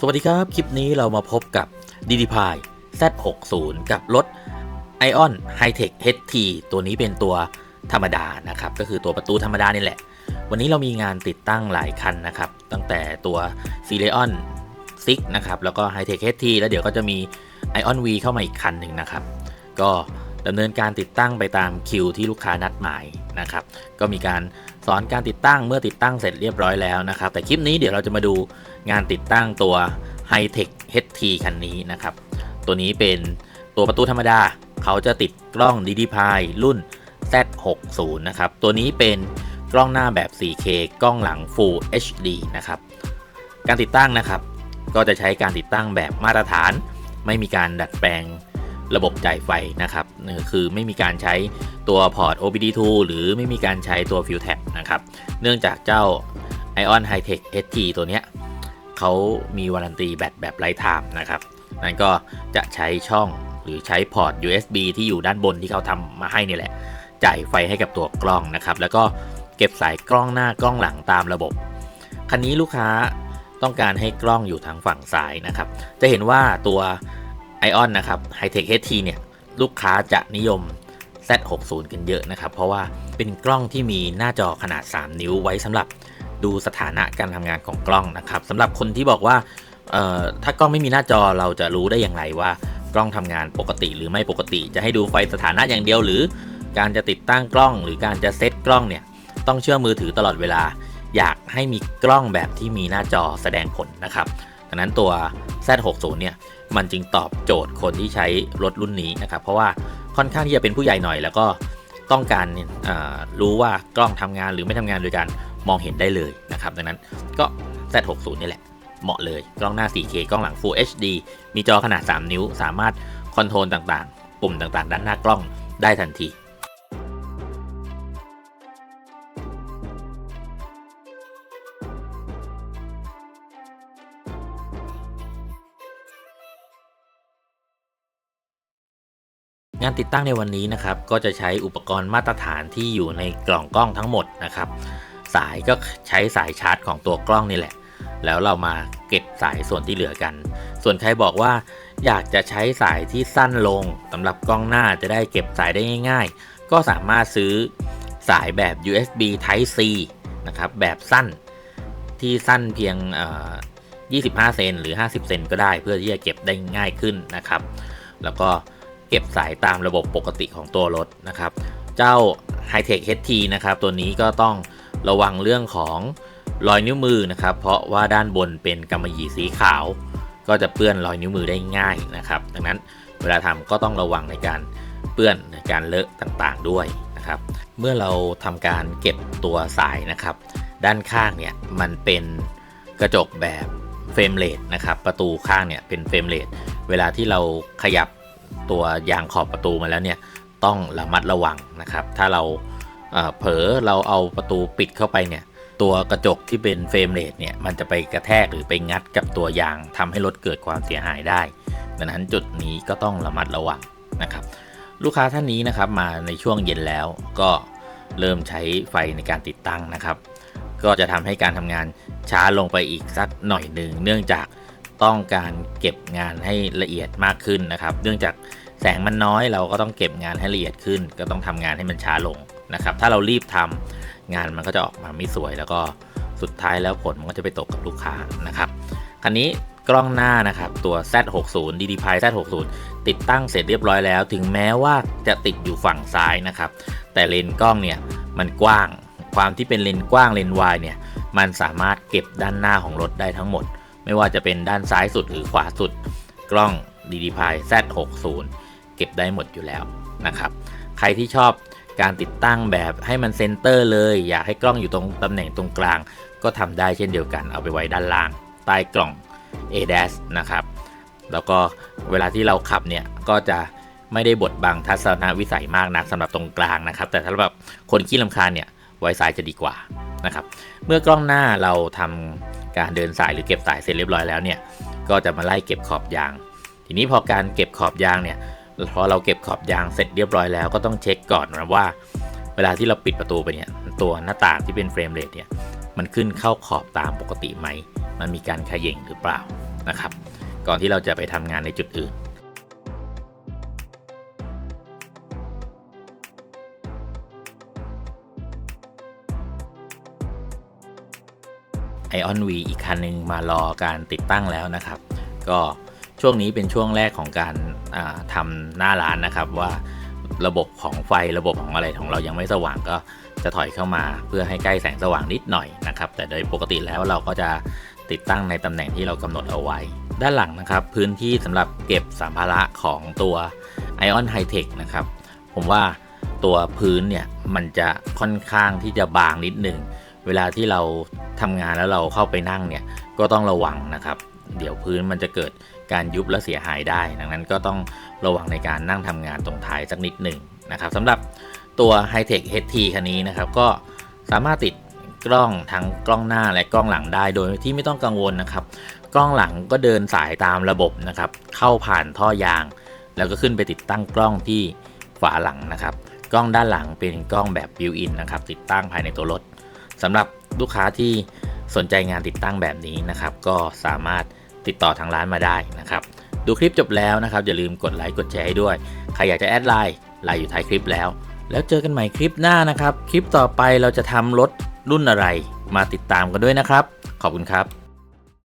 สวัสดีครับ คลิปนี้เรามาพบกับ d d p i Z60 กับรถ Ion Hightech HT ตัวนี้เป็นตัวธรรมดานะครับ ก็คือตัวประตูธรรมดานี่แหละ วันนี้เรามีงานติดตั้งหลายคันนะครับ ตั้งแต่ตัว c e l e o n 6 นะครับ แล้วก็ Hightech HT แล้วเดี๋ยวก็จะมี Ion V เข้ามาอีกคันหนึ่งนะครับ ก็ ดำเนินการติดตั้งไปตามคิวที่ลูกค้านัดหมายนะครับ ก็มีการสอนการติดตั้งเมื่อติดตั้งเสร็จเรียบร้อยแล้วนะครับ แต่คลิปนี้เดี๋ยวเราจะมาดูงานติดตั้งตัว Hightech HT คันนี้นะครับ ตัวนี้เป็นตัวประตูธรรมดา เขาจะติดกล้อง d d p i รุ่น Z60 นะครับ ตัวนี้เป็นกล้องหน้าแบบ 4K กล้องหลัง Full HD นะครับ การติดตั้งนะครับ ก็จะใช้การติดตั้งแบบมาตรฐาน ไม่มีการดัดแปลง ระบบจ่ายไฟนะครับคือไม่มีการใช้ตัวพอร์ต OBD2 หรือไม่มีการใช้ตัว f u e l Tab นะครับเนื่องจากเจ้า Ion Hightech ST ตัวเนี้ยเขามีวารันตีแบตแบบไร้ไทม์นะครับนั่นก็จะใช้ช่องหรือใช้พอร์ต USB ที่อยู่ด้านบนที่เขาทำมาให้นี่แหละ จ่ายไฟให้กับตัวกล้องนะครับ แล้วก็เก็บสายกล้องหน้ากล้องหลังตามระบบ คันนี้ลูกค้าต้องการให้กล้องอยู่ทางฝั่งซ้ายนะครับ จะเห็นว่าตัว Ion นะครับ Hightech HT เนี่ยลูกค้าจะนิยม Z60 กันเยอะนะครับ เพราะว่าเป็นกล้องที่มีหน้าจอขนาด 3 นิ้วไว้สำหรับดูสถานะการทำงานของกล้องนะครับสำหรับคนที่บอกว่าถ้ากล้องไม่มีหน้าจอเราจะรู้ได้อย่างไรว่ากล้องทำงานปกติหรือไม่ปกติ จะให้ดูไฟสถานะอย่างเดียวหรือ การจะติดตั้งกล้อง หรือการจะเซตกล้องเนี่ยต้องเชื่อมือถือตลอดเวลา อยากให้มีกล้องแบบที่มีหน้าจอแสดงผลนะครับดังนั้นตัว Z60 เนี่ย มันจึงตอบโจทย์คนที่ใช้รถรุ่นนี้นะครับ เพราะว่าค่อนข้างที่จะเป็นผู้ใหญ่หน่อย แล้วก็ต้องการรู้ว่ากล้องทำงานหรือไม่ทำงานโดยการมองเห็นได้เลยนะครับ ดังนั้นก็ Z60 นี่แหละ เหมาะเลยกล้องหน้า 4K กล้องหลัง Full HD มีจอขนาด 3 นิ้ว สามารถคอนโทรลต่างๆ ปุ่มต่างๆ ด้านหน้ากล้องได้ทันที งานติดตั้งในวันนี้นะครับก็จะใช้อุปกรณ์มาตรฐานที่อยู่ในกล่องกล้องทั้งหมดนะครับ สายก็ใช้สายชาร์จของตัวกล้องนี่แหละ แล้วเรามาเก็บสายส่วนที่เหลือกัน ส่วนใครบอกว่าอยากจะใช้สายที่สั้นลงสำหรับกล้องหน้าจะได้เก็บสายได้ง่าย ๆ ก็สามารถซื้อสายแบบ USB Type C นะครับแบบสั้นที่สั้นเพียง 25 เซนหรือ 50 เซนก็ได้เพื่อที่จะเก็บได้ง่ายขึ้นนะครับ แล้วก็ เก็บสายตามระบบปกติของตัวรถนะครับ เจ้า Hightech HT นะครับ ตัวนี้ก็ต้องระวังเรื่องของรอยนิ้วมือนะครับ เพราะว่าด้านบนเป็นกำมะหยี่สีขาว ก็จะเปื้อนรอยนิ้วมือได้ง่ายนะครับ ดังนั้นเวลาทำก็ต้องระวังในการเปื้อนในการเลอะต่างๆด้วยนะครับ เมื่อเราทำการเก็บตัวสายนะครับ ด้านข้างเนี่ยมันเป็นกระจกแบบเฟรมเลสนะครับ ประตูข้างเนี่ยเป็นเฟรมเลสเวลาที่เราขยับ ตัวยางขอบประตูมาแล้วเนี่ยต้องระมัดระวังนะครับ ถ้าเราเผลอเราเอาประตูปิดเข้าไปเนี่ยตัวกระจกที่เป็นเฟรมเรทเนี่ยมันจะไปกระแทกหรือไปงัดกับตัวยางทำให้รถเกิดความเสียหายได้ ดังนั้นจุดนี้ก็ต้องระมัดระวังนะครับ ลูกค้าท่านนี้นะครับมาในช่วงเย็นแล้วก็เริ่มใช้ไฟในการติดตั้งนะครับ ก็จะทำให้การทำงานช้าลงไปอีกสักหน่อยหนึ่งเนื่องจาก ต้องการเก็บงานให้ละเอียดมากขึ้นนะครับ เนื่องจากแสงมันน้อยเราก็ต้องเก็บงานให้ละเอียดขึ้น ก็ต้องทำงานให้มันช้าลงนะครับ ถ้าเรารีบทำงานมันก็จะออกมาไม่สวย แล้วก็สุดท้ายแล้วผลมันก็จะไปตกกับลูกค้านะครับคันนี้กล้องหน้านะครับตัว Z60 DDPi Z60 ติดตั้งเสร็จเรียบร้อยแล้ว ถึงแม้ว่าจะติดอยู่ฝั่งซ้ายนะครับ แต่เลนกล้องเนี่ยมันกว้าง ความที่เป็นเลนกว้างเลนวายเนี่ยมันสามารถเก็บด้านหน้าของรถได้ทั้งหมด ไม่ว่าจะเป็นด้านซ้ายสุดหรือขวาสุด กล้อง DDPi Z60 เก็บได้หมดอยู่แล้วนะครับ ใครที่ชอบการติดตั้งแบบให้มันเซนเตอร์เลย อยากให้กล้องอยู่ตรงตำแหน่งตรงกลาง ก็ทำได้เช่นเดียวกันเอาไปไว้ด้านล่าง ใต้กล่อง ADAS นะครับ แล้วก็เวลาที่เราขับเนี่ยก็จะไม่ได้บดบังทัศนวิสัยมากนักสำหรับตรงกลางนะครับ แต่ถ้าแบบคนขี้ลำคาญเนี่ยไว้ซ้ายจะดีกว่า นะครับ เมื่อกล้องหน้าเราทำการเดินสายหรือเก็บสายเสร็จเรียบร้อยแล้วเนี่ยก็จะมาไล่เก็บขอบยาง ทีนี้พอการเก็บขอบยางเนี่ยพอเราเก็บขอบยางเสร็จเรียบร้อยแล้วก็ต้องเช็คก่อนนะว่า เวลาที่เราปิดประตูไปเนี่ยตัวหน้าต่างที่เป็นเฟรมเรทเนี่ยมันขึ้นเข้าขอบตามปกติไหม มันมีการขย่งหรือเปล่านะครับ ก่อนที่เราจะไปทำงานในจุดอื่น ไอออน V อีกคันหนึ่งมารอการติดตั้งแล้วนะครับ ก็ช่วงนี้เป็นช่วงแรกของการาทำหน้าร้านนะครับว่าระบบของไฟระบบของอะไรของเรายังไม่สว่างก็จะถอยเข้ามาเพื่อให้ใกล้แสงสว่างนิดหน่อยนะครับ แต่โดยปกติแล้วเราก็จะติดตั้งในตำแหน่งที่เรากำหนดเอาไว้ ด้านหลังนะครับ พื้นที่สำหรับเก็บสัมภาระของตัว Ion High Tech นะครับ ผมว่าตัวพื้นเนี่ยมันจะค่อนข้างที่จะบางนิดหนึ่ง เวลาที่เราทำงานแล้วเราเข้าไปนั่งเนี่ยก็ต้องระวังนะครับ เดี๋ยวพื้นมันจะเกิดการยุบและเสียหายได้ ดังนั้นก็ต้องระวังในการนั่งทำงานตรงท้ายสักนิดหนึ่งนะครับสำหรับตัว h i t e c h HT คันนี้นะครับก็สามารถติดกล้องทั้งกล้องหน้าและกล้องหลังได้โดยที่ไม่ต้องกังวลนะครับ กล้องหลังก็เดินสายตามระบบนะครับ เข้าผ่านท่อยาง แล้วก็ขึ้นไปติดตั้งกล้องที่ฝาหลังนะครับ กล้องด้านหลังเป็นกล้องแบบบิวอินนะครับ ติดตั้งภายในตัวรถ สำหรับลูกค้าที่สนใจงานติดตั้งแบบนี้นะครับ ก็สามารถติดต่อทางร้านมาได้นะครับ ดูคลิปจบแล้วนะครับ อย่าลืมกดไลค์กดแชร์ให้ด้วย ใครอยากจะแอดไลน์ไลน์อยู่ท้ายคลิปแล้ว แล้วเจอกันใหม่คลิปหน้านะครับ คลิปต่อไปเราจะทำรถรุ่นอะไร มาติดตามกันด้วยนะครับ ขอบคุณครับ